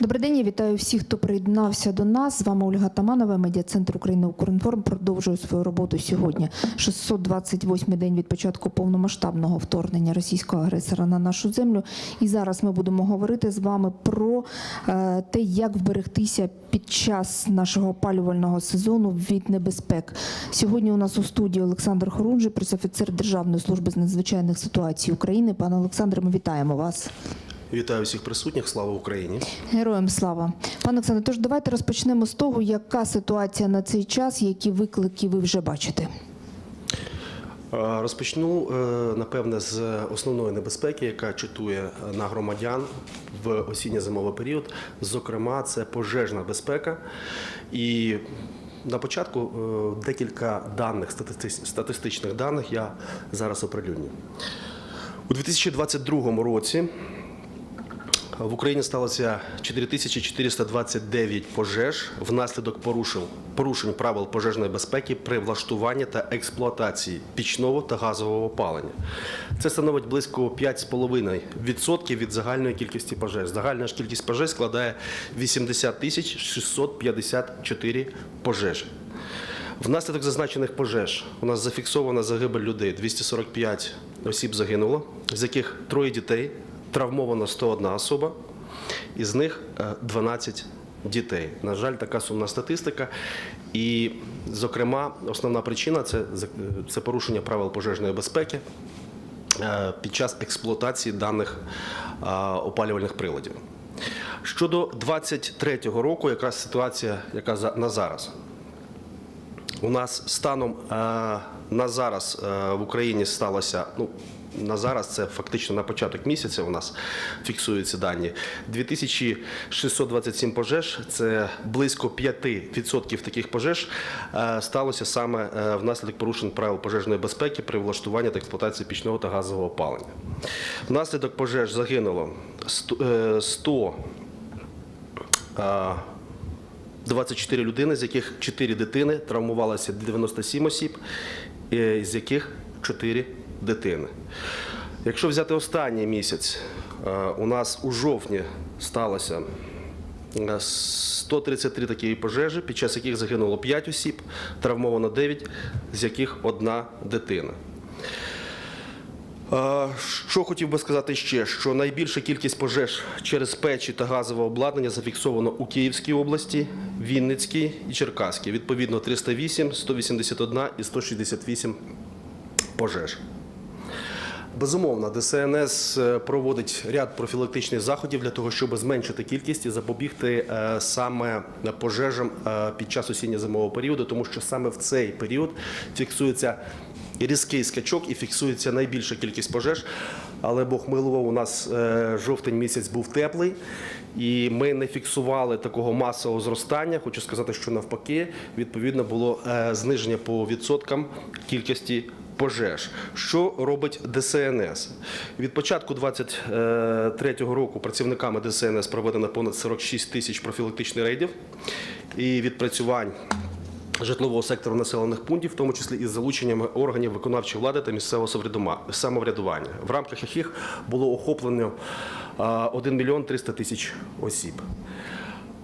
Добрий день, я вітаю всіх, хто приєднався до нас. З вами Ольга Таманова, медіа-центр України «Укрінформ» продовжує свою роботу сьогодні. 628-й день від початку повномасштабного вторгнення російського агресора на нашу землю. І зараз ми будемо говорити з вами про е, те, як вберегтися під час нашого опалювального сезону від небезпек. Сьогодні у нас у студії Олександр Хорунжий, пресофіцер Державної служби з надзвичайних ситуацій України. Пане Олександре, ми вітаємо вас. Вітаю всіх присутніх. Слава Україні. Героям слава. Пане Оксане, тож давайте розпочнемо з того, яка ситуація на цей час, які виклики ви вже бачите. Е, Розпочну е, напевне з основної небезпеки, яка читує на громадян в осінньо-зимовий період. Зокрема, це пожежна безпека. І на початку е, декілька даних статистичних даних я зараз оприлюдню. У 2022 році в Україні сталося 4429 пожеж внаслідок порушень, порушень правил пожежної безпеки при влаштуванні та експлуатації пічного та газового опалення. Це становить близько 5,5% від загальної кількості пожеж. Загальна ж кількість пожеж складає 80 тисяч 654 пожежі. Внаслідок зазначених пожеж у нас зафіксована загибель людей. 245 осіб загинуло, з яких троє дітей, травмовано 101 особа, із них е, 12 дітей. На жаль, така сумна статистика. І, зокрема, основна причина це, це порушення правил пожежної безпеки е, під час експлуатації даних е, опалювальних приладів. Щодо 23-го року, якраз ситуація, яка на зараз. У нас станом е, на зараз е, в Україні сталося. Ну на зараз це фактично на початок місяця. У нас фіксуються дані. 2627 пожеж. Це близько 5% таких пожеж е, сталося саме е, внаслідок порушень правил пожежної безпеки при влаштуванні та експлуатації пічного та газового опалення. Внаслідок пожеж загинуло 100, е, 100 е, 24 людини, з яких 4 дитини, травмувалося 97 осіб, з яких 4 дитини. Якщо взяти останній місяць, е, у нас у жовтні сталося е, 133 такі пожежі, під час яких загинуло 5 осіб, травмовано 9, з яких одна дитина. Е, Що хотів би сказати ще, що найбільша кількість пожеж через печі та газове обладнання зафіксовано у Київській області, Вінницькій і Черкаській. Відповідно 308, 181 і 168 пожеж. Безумовно, ДСНС е, проводить ряд профілактичних заходів для того, щоб зменшити кількість і запобігти е, саме пожежам е, під час осінньо-зимового періоду, тому що саме в цей період фіксується різкий скачок і фіксується найбільша кількість пожеж. Але Бог милував, у нас жовтень місяць був теплий, і ми не фіксували такого масового зростання. Хочу сказати, що навпаки, відповідно було зниження по відсоткам кількості пожеж. Що робить ДСНС? Від початку 2023 року працівниками ДСНС проведено понад 46 тисяч профілактичних рейдів і відпрацювань. Житлового сектору населених пунктів, в тому числі із залученнями органів виконавчої влади та місцевого самоврядування, в рамках яких було охоплено 1 мільйон 300 тисяч осіб.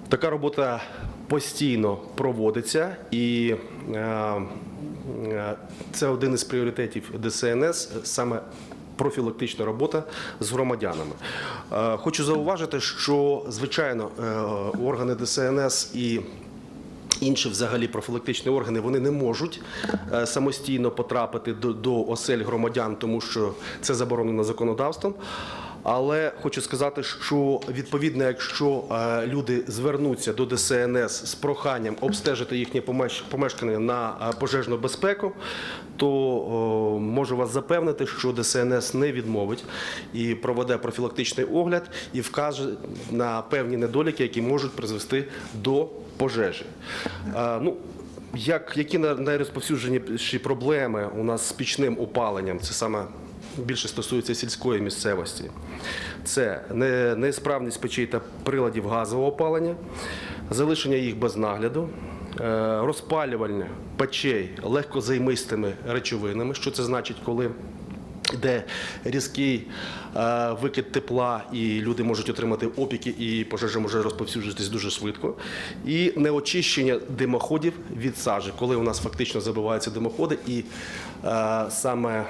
Така робота постійно проводиться, і е, це один із пріоритетів ДСНС саме. Профілактична робота з громадянами. Е, Хочу зауважити, що звичайно е, органи ДСНС і Інші взагалі профілактичні органи вони не можуть е, самостійно потрапити до, до осель громадян, тому що це заборонено законодавством. Але хочу сказати, що відповідно, якщо е, люди звернуться до ДСНС з проханням обстежити їхнє помеш- помешкання на е, пожежну безпеку, то можу вас запевнити, що ДСНС не відмовить і проведе профілактичний огляд і вкаже на певні недоліки, які можуть призвести до пожежі. Е, ну, як, які на- найрозповсюдженіші проблеми у нас з пічним опаленням? Це саме більше стосується сільської місцевості. Це не- несправність печей та приладів газового опалення, залишення їх без нагляду, е, розпалювання печей легкозаймистими речовинами. Що це значить, коли де різкий е, викид тепла, і люди можуть отримати опіки, і пожежа може розповсюджуватись дуже швидко. І неочищення димоходів від сажі, коли у нас фактично забиваються димоходи, і е, саме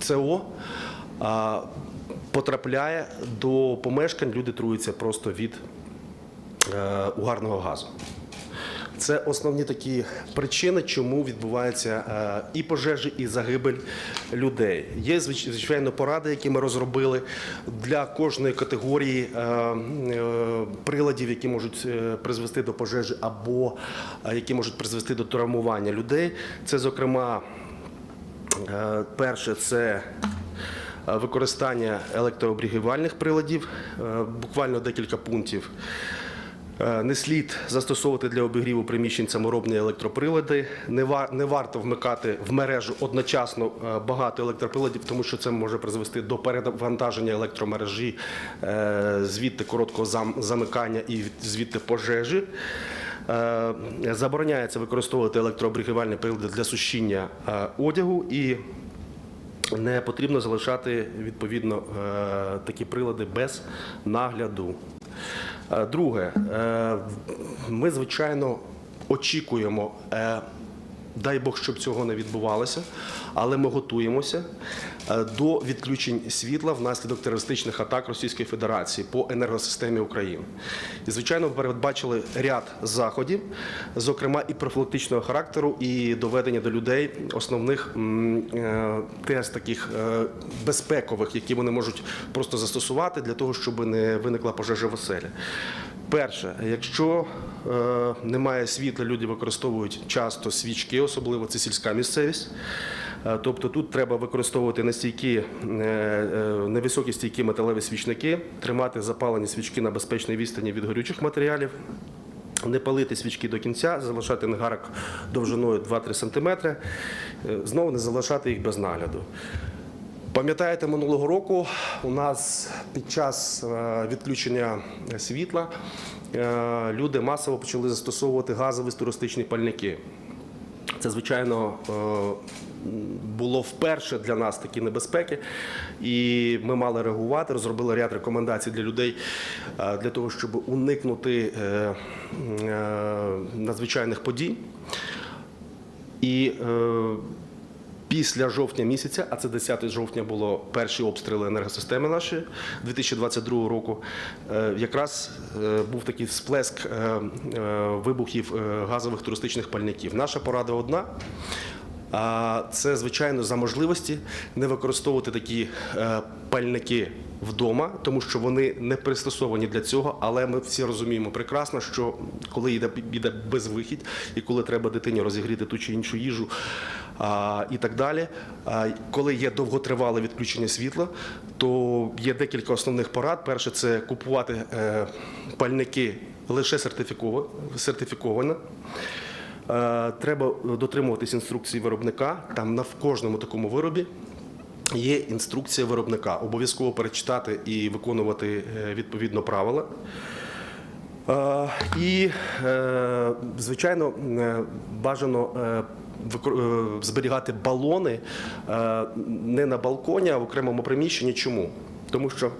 СО е, потрапляє до помешкань, люди труються просто від угарного газу. Це основні такі причини, чому відбуваються е, і пожежі, і загибель людей. Є звич- звичайно поради, які ми розробили для кожної категорії е, е, приладів, які можуть призвести до пожежі, або які можуть призвести до травмування людей. Це, зокрема, Перше це використання електрообрігівальних приладів, буквально декілька пунктів. Е, Не слід застосовувати для обігріву приміщень саморобні електроприлади. Не, ва- не варто вмикати в мережу одночасно е, багато електроприладів, тому що це може призвести до перевантаження електромережі, е, звідти короткого зам- замикання і звідти пожежі. Забороняється використовувати електрообрігівальні прилади для сушіння одягу і не потрібно залишати відповідно такі прилади без нагляду. Е, Друге, е, ми звичайно очікуємо. Дай Бог, щоб цього не відбувалося, але ми готуємося е, до відключень світла внаслідок терористичних атак Російської Федерації по енергосистемі України. І, звичайно, передбачили ряд заходів, зокрема і профілактичного характеру, і доведення до людей основних е, тест таких е, безпекових, які вони можуть просто застосувати для того, щоб не виникла пожежа в оселі. Перше, якщо немає світла, люди використовують часто свічки, особливо це сільська місцевість. Е, Тобто тут треба використовувати настійкі, е, е, невисокі стійкі металеві свічники, тримати запалені свічки на безпечній відстані від горючих матеріалів. Не палити свічки до кінця, залишати негарок довжиною 2-3 см, е, знову не залишати їх без нагляду. Пам'ятаєте, минулого року у нас під час е, відключення світла е, люди масово почали застосовувати газові туристичні пальники. Це, звичайно, е, було вперше для нас такі небезпеки, і ми мали реагувати, розробили ряд рекомендацій для людей е, для того, щоб уникнути е, е, надзвичайних подій. І е, після жовтня місяця, а це 10 жовтня було перші обстріли енергосистеми нашої 2022 року. е, Якраз е, був такий сплеск е, вибухів газових туристичних пальників. Наша порада одна. А це звичайно за можливості не використовувати такі пальники вдома, тому що вони не пристосовані для цього. Але ми всі розуміємо прекрасно, що коли йде, йде безвихідь, і коли треба дитині розігріти ту чи іншу їжу і так далі. Коли є довготривале відключення світла, то є декілька основних порад. Перше це купувати е, пальники лише сертифіковано. Е, Треба дотримуватись інструкції виробника. Там на кожному такому виробі є інструкція виробника. Обов'язково перечитати і виконувати е, відповідно правила. І, звичайно, бажано зберігати балони е, не на балконі, а в окремому приміщенні. Чому? Тому що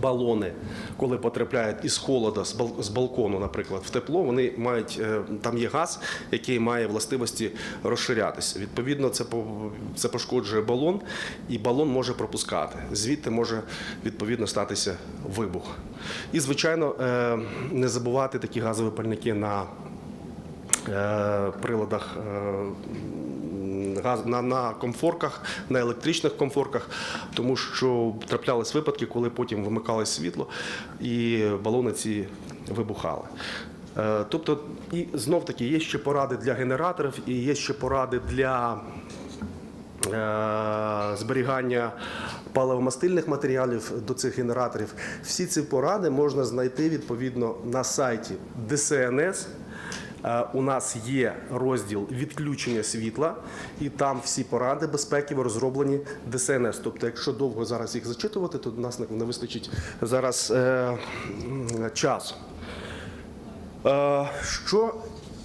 балони, коли потрапляють із холода, з бал- з балкону, наприклад, в тепло, вони мають е, там є газ, який має властивості розширятися. Відповідно, це це пошкоджує балон, і балон може пропускати. Звідти може відповідно статися вибух. І звичайно, е, не забувати такі газові пальники на е, приладах. е, На, на комфорках, на електричних комфорках, тому що траплялись випадки, коли потім вимикалось світло і балони ці вибухали. Е, Тобто, і знов таки є ще поради для генераторів, і є ще поради для е, зберігання паливомастильних матеріалів до цих генераторів. Всі ці поради можна знайти відповідно на сайті ДСНС. Е, У нас є розділ відключення світла, і там всі поради безпеки розроблені ДСНС. Тобто, якщо довго зараз їх зачитувати, то у нас не- вистачить зараз е, часу. Е, Що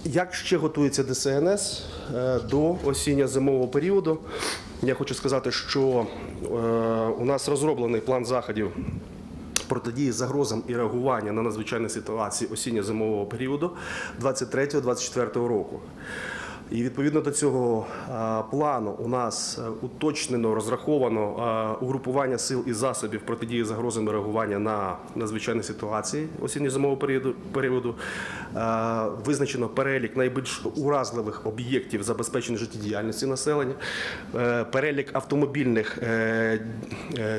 Як ще готується ДСНС е, до осінньо-зимового періоду? Я хочу сказати, що е, у нас розроблений план заходів протидії загрозам і реагування на надзвичайні ситуації осінньо-зимового періоду 23-24 року. І відповідно до цього плану у нас е, уточнено, розраховано угрупування сил і засобів протидії загрозам реагування на надзвичайні ситуації осінньо-зимового періоду. Визначено перелік найбільш уразливих об'єктів забезпечення життєдіяльності населення, е, перелік автомобільних е,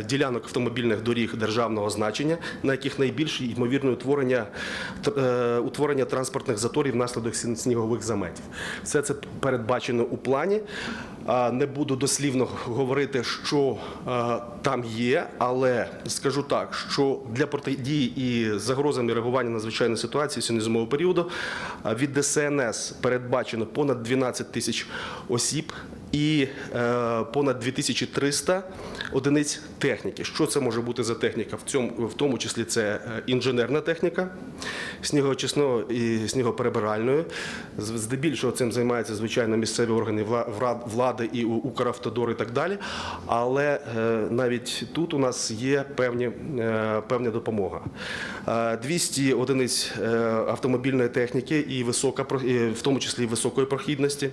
ділянок автомобільних доріг державного значення, на яких найбільше ймовірне утворення, утворення транспортних заторів внаслідок снігових заметів. Все це передбачено у плані. Не буду дослівно говорити, що там є, але скажу так, що для протидії і загрозам і реагування на звичайну ситуацію сінозимового періоду від ДСНС передбачено понад 12 тисяч осіб і е, понад 2300 одиниць техніки. Що це може бути за техніка? В цьому в тому числі це е, інженерна техніка, снігоочисного і снігоперебиральної. Здебільшого цим займаються звичайно місцеві органи влади і Укравтодор і так далі. Але е, навіть тут у нас є певні, певна допомога. Е, 200 одиниць автомобільної техніки і висока, в тому числі і високої прохідності.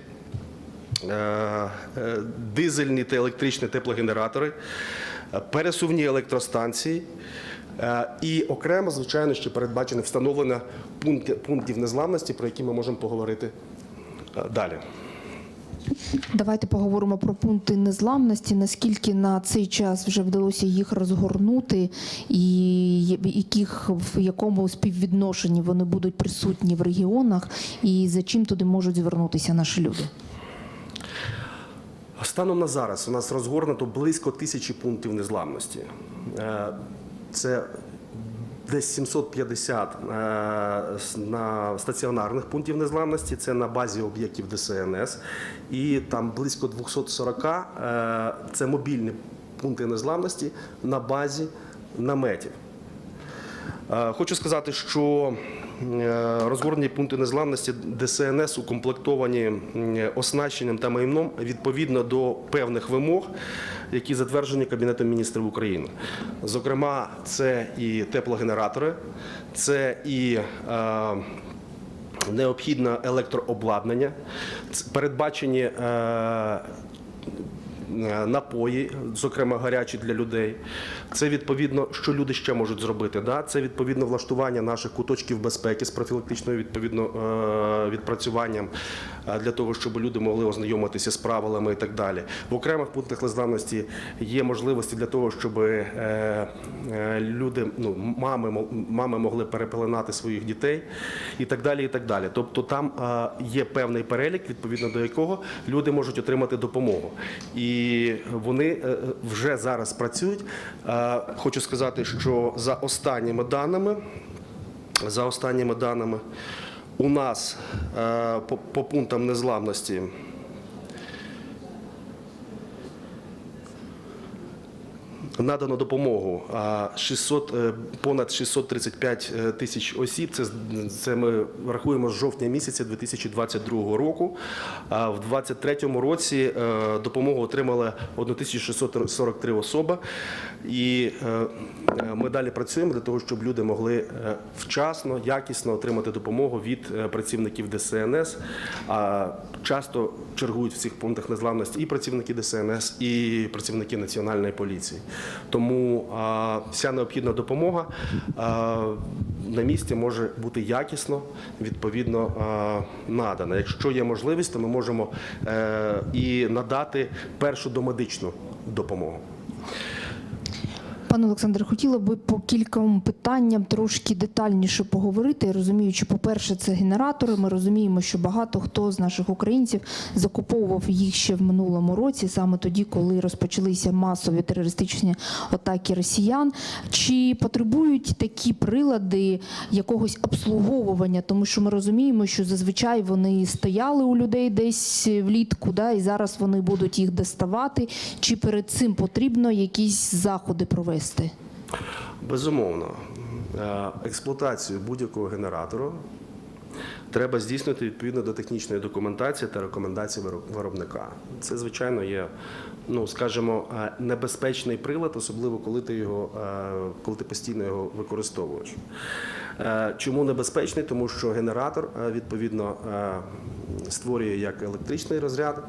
Е, е, дизельні та електричні теплогенератори, е, пересувні електростанції. І окремо, звичайно, ще передбачено встановлення пунктів незламності, про які ми можемо поговорити далі. Давайте поговоримо про пункти незламності. Наскільки на цей час вже вдалося їх розгорнути, і яких в якому співвідношенні вони будуть присутні в регіонах, і за чим туди можуть звернутися наші люди? Станом на зараз у нас розгорнуто близько тисячі пунктів незламності. Е, Це десь 750 е, на стаціонарних пунктів незламності, це на базі об'єктів ДСНС, і там близько 240 е, це мобільні пункти незламності на базі наметів. Е, Хочу сказати, що е, розгорнені пункти незламності ДСНС укомплектовані оснащенням та майном відповідно до певних вимог, які затверджені Кабінетом міністрів України. Зокрема, це і теплогенератори, це і е, необхідне електрообладнання, передбачені напої, зокрема гарячі для людей. Це відповідно, що люди ще можуть зробити. Да? Це відповідно влаштування наших куточків безпеки з профілактичною відповідно е, відпрацюванням е, для того, щоб люди могли ознайомитися з правилами і так далі. В окремих пунктах незламності є можливості для того, щоб е, е, люди, ну мами, мами могли перепеленати своїх дітей і так далі. І так далі. Тобто там е, є певний перелік, відповідно до якого люди можуть отримати допомогу. І вони е, вже зараз працюють. Е, Хочу сказати, що за останніми даними, за останніми даними, у нас е, по пунктам незламності. Надано допомогу а, 600, е, понад 635 е, тисяч осіб. Це, це ми рахуємо з жовтня місяця 2022 року. А в 2023 році е, допомогу отримали 1643 особи. І е, е, ми далі працюємо для того, щоб люди могли е, вчасно, якісно отримати допомогу від працівників ДСНС. А часто чергують в цих пунктах незламності і працівники ДСНС, і працівники національної поліції. Тому вся необхідна допомога на місці може бути якісно, відповідно надана. Якщо є можливість, то ми можемо і надати першу домедичну допомогу. Пане Олександре, хотіла би по кільком питанням трошки детальніше поговорити. Я розумію, що, по-перше, це генератори. Ми розуміємо, що багато хто з наших українців закуповував їх ще в минулому році, саме тоді, коли розпочалися масові терористичні атаки росіян. Чи потребують такі прилади якогось обслуговування? Тому що ми розуміємо, що зазвичай вони стояли у людей десь влітку, да, і зараз вони будуть їх доставати. Чи перед цим потрібно якісь заходи провести? Безумовно, Е, експлуатацію будь-якого генератора треба здійснити відповідно до технічної документації та рекомендацій виробника. Це, звичайно, є, ну скажімо, е, небезпечний прилад, особливо коли ти його е, коли ти постійно його використовуєш. Е, Чому небезпечний? Тому що генератор е, відповідно е, створює як електричний розряд,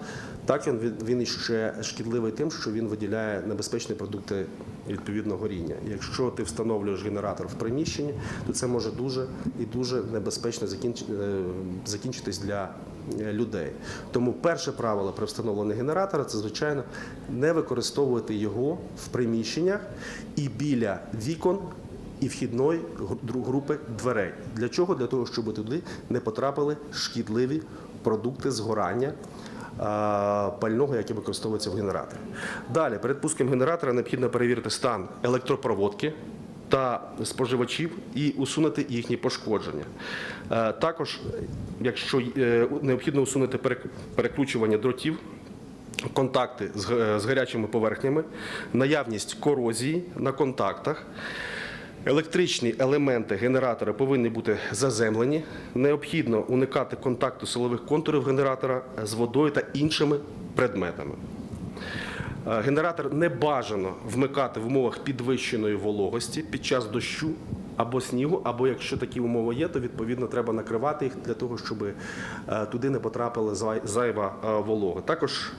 так він він іще шкідливий тим, що він виділяє небезпечні продукти відповідно горіння. Якщо ти встановлюєш генератор в приміщенні, то це може дуже і дуже небезпечно закінчитись для людей. Тому перше правило при встановленні генератора це звичайно не використовувати його в приміщеннях і біля вікон і вхідної групи дверей. Для чого? Для того, щоб туди не потрапили шкідливі продукти згорання пального, яке використовується в генераторі. Далі, перед пуском генератора необхідно перевірити стан електропроводки та споживачів і усунути їхні пошкодження. Е, Також, якщо е, необхідно усунути перек- перекручування дротів, контакти з гарячими поверхнями, наявність корозії на контактах. Електричні елементи генератора повинні бути заземлені. Необхідно уникати контакту силових контурів генератора з водою та іншими предметами. Е, Генератор не бажано вмикати в умовах підвищеної вологості під час дощу або снігу, або якщо такі умови є, то відповідно треба накривати їх для того, щоб е, туди не потрапила зайва е, волога. Також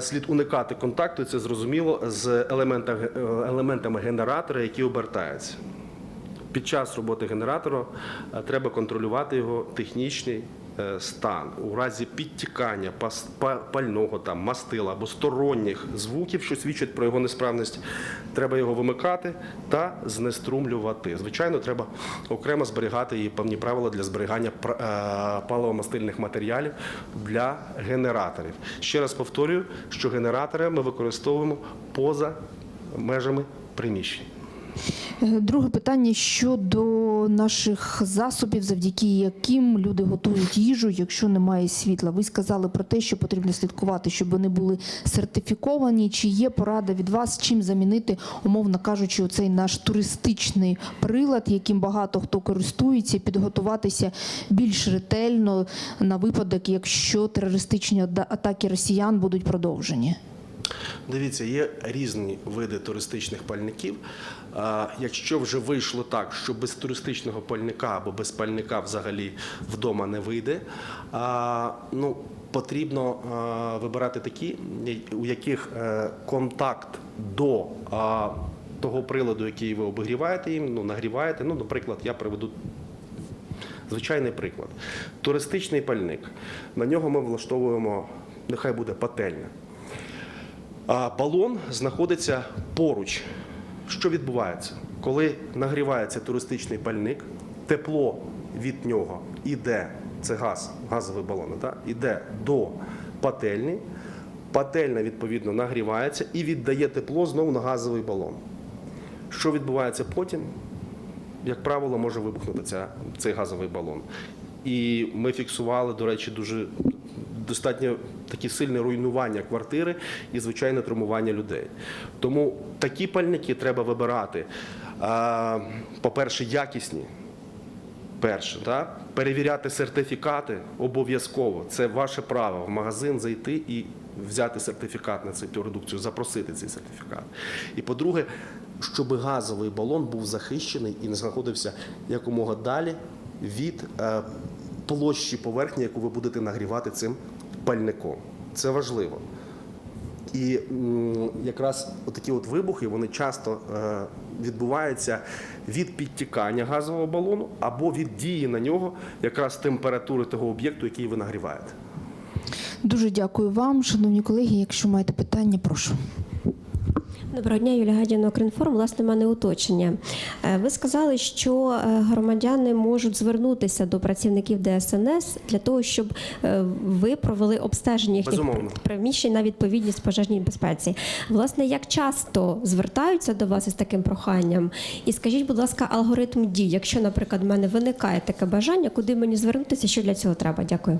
слід уникати контакту, це зрозуміло, з е, елементами генератора, які обертаються. Під час роботи генератора е, треба контролювати його технічний е, стан. У разі підтікання пального, там, мастила або сторонніх звуків, що свідчать про його несправність, треба його вимикати та знеструмлювати. Звичайно, треба окремо зберігати і певні правила для зберігання е, паливомастильних матеріалів для генераторів. Ще раз повторюю, що генератори ми використовуємо поза межами приміщень. Е, Друге питання щодо наших засобів, завдяки яким люди готують їжу, якщо немає світла. Ви сказали про те, що потрібно слідкувати, щоб вони були сертифіковані. Чи є порада від вас, чим замінити, умовно кажучи, оцей наш туристичний прилад, яким багато хто користується, підготуватися більш ретельно на випадок, якщо терористичні атаки росіян будуть продовжені? Дивіться, є різні види туристичних пальників. Якщо вже вийшло так, що без туристичного пальника або без пальника взагалі вдома не вийде, ну, потрібно вибирати такі, у яких е, контакт до того приладу, який ви обігріваєте їм, ну, нагріваєте. Ну, наприклад, я приведу Звичайний приклад. Туристичний пальник. На нього ми влаштовуємо, нехай буде пательня. А балон знаходиться поруч. Що відбувається? Коли нагрівається туристичний пальник, тепло від нього іде, це газ, газовий балон, так? іде до пательні. Пательня, відповідно, нагрівається і віддає тепло знову на газовий балон. Що відбувається потім? Як правило, може вибухнути ця, цей газовий балон. І ми фіксували, до речі, дуже достатньо такі сильне руйнування квартири і звичайне травмування людей. Тому такі пальники треба вибирати. По-перше, якісні. Перше, так? перевіряти сертифікати обов'язково. Це ваше право в магазин зайти і взяти сертифікат на цю продукцію, запросити цей сертифікат. І по-друге, щоб газовий балон був захищений і не знаходився якомога далі від е, площі поверхні, яку ви будете нагрівати цим пальником. Це важливо. І якраз такі от вибухи вони часто е, відбуваються від підтікання газового балону або від дії на нього якраз температури того об'єкту, який ви нагріваєте. Дуже дякую вам, шановні колеги. Якщо маєте питання, прошу. Доброго дня, Юлія Гадіна, Укрінформ. Власне, в мене уточнення. Е, Ви сказали, що е, громадяни можуть звернутися до працівників ДСНС для того, щоб е, ви провели обстеження їхніх Безумовно. приміщень на відповідність пожежній безпеці. Власне, як часто звертаються до вас із таким проханням? І скажіть, будь ласка, алгоритм дій, якщо, наприклад, в мене виникає таке бажання, куди мені звернутися, що для цього треба? Дякую.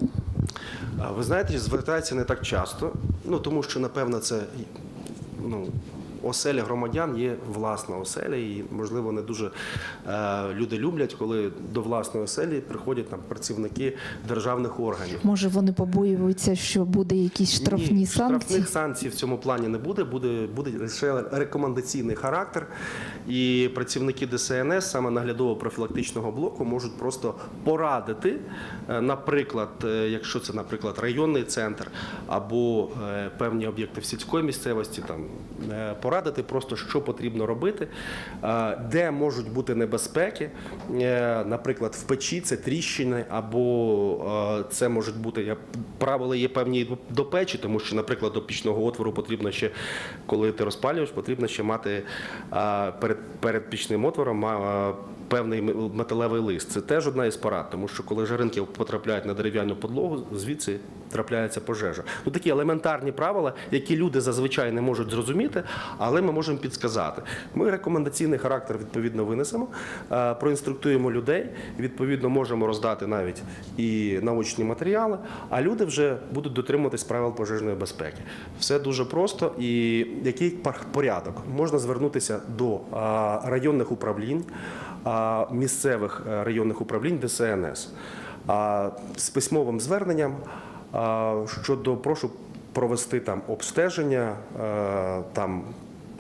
Ви знаєте, звертаються не так часто, ну тому що напевно це ну, оселя громадян є власна оселя, і можливо не дуже е, люди люблять, коли до власної оселі приходять там працівники державних органів. Може, вони побоюються, що буде якісь штрафні Ні, санкції? Штрафних санкцій в цьому плані не буде. Буде буде лише рекомендаційний характер. І працівники ДСНС, саме наглядово-профілактичного блоку, можуть просто порадити, е, наприклад, е, якщо це, наприклад, районний центр або певні об'єкти в сільської місцевості, там е, порадити просто, що потрібно робити, е, де можуть бути небезпеки, Е, наприклад, в печі це тріщини, або е, це можуть бути правила є певні до печі, тому що, наприклад, до пічного отвору потрібно ще, коли ти розпалюєш, потрібно ще мати перед, перед пічним отвором певний металевий лист. Це теж одна із порад, тому що коли жаринки потрапляють на дерев'яну подлогу, звідси трапляється пожежа. Ну такі елементарні правила, які люди зазвичай не можуть зрозуміти, але ми можемо підсказати. Ми рекомендаційний характер відповідно винесемо, е, проінструктуємо людей, відповідно можемо роздати навіть і научні матеріали, а люди вже будуть дотримуватись правил пожежної безпеки. Все дуже просто. І який порядок? Можна звернутися до районних управлінь, місцевих е, районних управлінь ДСНС з письмовим зверненням щодо прошу провести там обстеження е, там.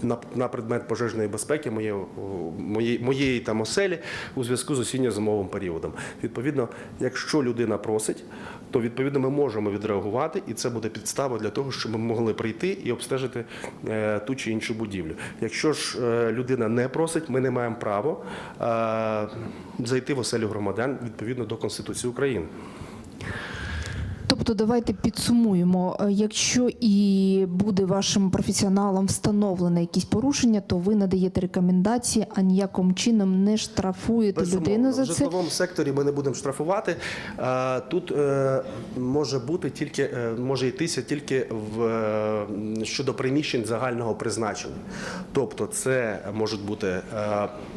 На, на предмет пожежної безпеки моєї, моєї, моєї там оселі у зв'язку з осінньо-зимовим періодом. Відповідно, якщо людина просить, то відповідно ми можемо відреагувати, і це буде підстава для того, щоб ми могли прийти і обстежити е, ту чи іншу будівлю. Якщо ж е, людина не просить, ми не маємо права е, зайти в оселю громадян відповідно до Конституції України. Тобто, давайте підсумуємо. Е, Якщо і буде вашим професіоналам встановлено якісь порушення, то ви надаєте рекомендації, а ніяким чином не штрафуєте Безумовно, людину за в це. житловому секторі ми не будемо штрафувати. Е, Тут е, може бути тільки може йтися тільки в щодо приміщень загального призначення. Тобто, це можуть бути,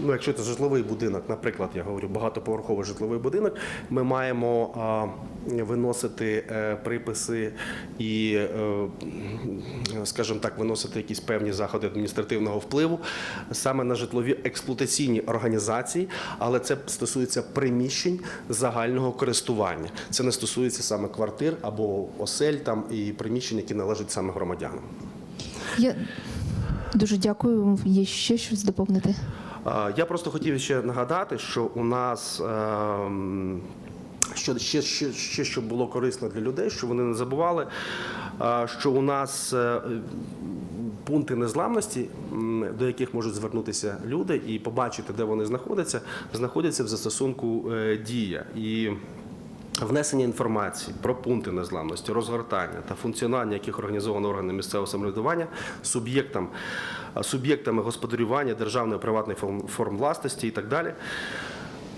ну якщо це житловий будинок, наприклад, я говорю багатоповерховий житловий будинок, ми маємо виносити е, приписи і, е, скажімо так, виносити якісь певні заходи адміністративного впливу саме на житлові експлуатаційні організації, але це стосується приміщень загального користування. Це не стосується саме квартир або осель там і приміщень, які належать саме громадянам. Я дуже дякую. Є ще щось доповнити? Я просто хотів ще нагадати, що у нас ем, що ще, ще, ще що було корисно для людей, що вони не забували, що у нас е, пункти незламності, до яких можуть звернутися люди і побачити, де вони знаходяться, знаходяться в застосунку е, дія. І Внесення інформації про пункти незламності, розгортання та функціонування яких організовано органи місцевого самоврядування суб'єктам, суб'єктами господарювання державної приватної форм власності і так далі.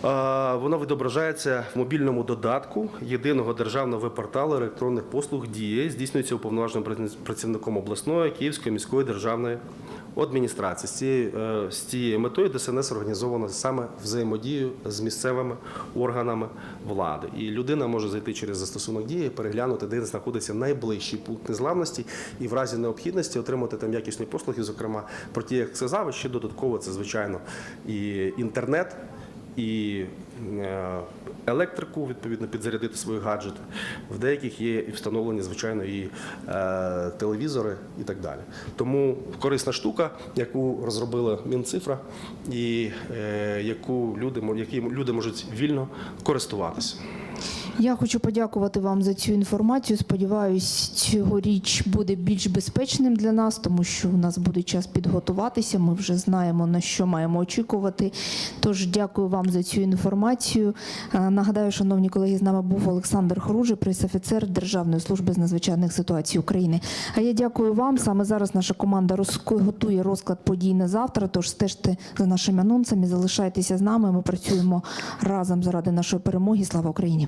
Воно відображається в мобільному додатку єдиного державного веб-порталу електронних послуг дії, здійснюється уповноваженим працівником обласної Київської міської державної адміністрації. З цією, е, з цією метою ДСНС організовано саме взаємодію з місцевими органами влади. І людина може зайти через застосунок дії, переглянути, де знаходиться найближчий пункт незламності, і в разі необхідності отримати там якісні послуги, зокрема про ті, як сказав, ще додатково це звичайно і інтернет і електрику, відповідно, підзарядити свої гаджети. В деяких є і встановлені, звичайно, і е, телевізори і так далі. Тому корисна штука, яку розробила Мінцифра, і е, яку люди, які люди можуть вільно користуватися. Я хочу подякувати вам за цю інформацію. Сподіваюсь, цьогоріч буде більш безпечним для нас, тому що у нас буде час підготуватися. Ми вже знаємо на що маємо очікувати. Тож дякую вам за цю інформацію. Е, Нагадаю, шановні колеги, з нами був Олександр Хоружий, прес-офіцер Державної служби з надзвичайних ситуацій України. А я дякую вам. Саме зараз наша команда готує розклад подій на завтра. Тож стежте за нашими анонсами, залишайтеся з нами. Ми працюємо разом заради нашої перемоги. Слава Україні!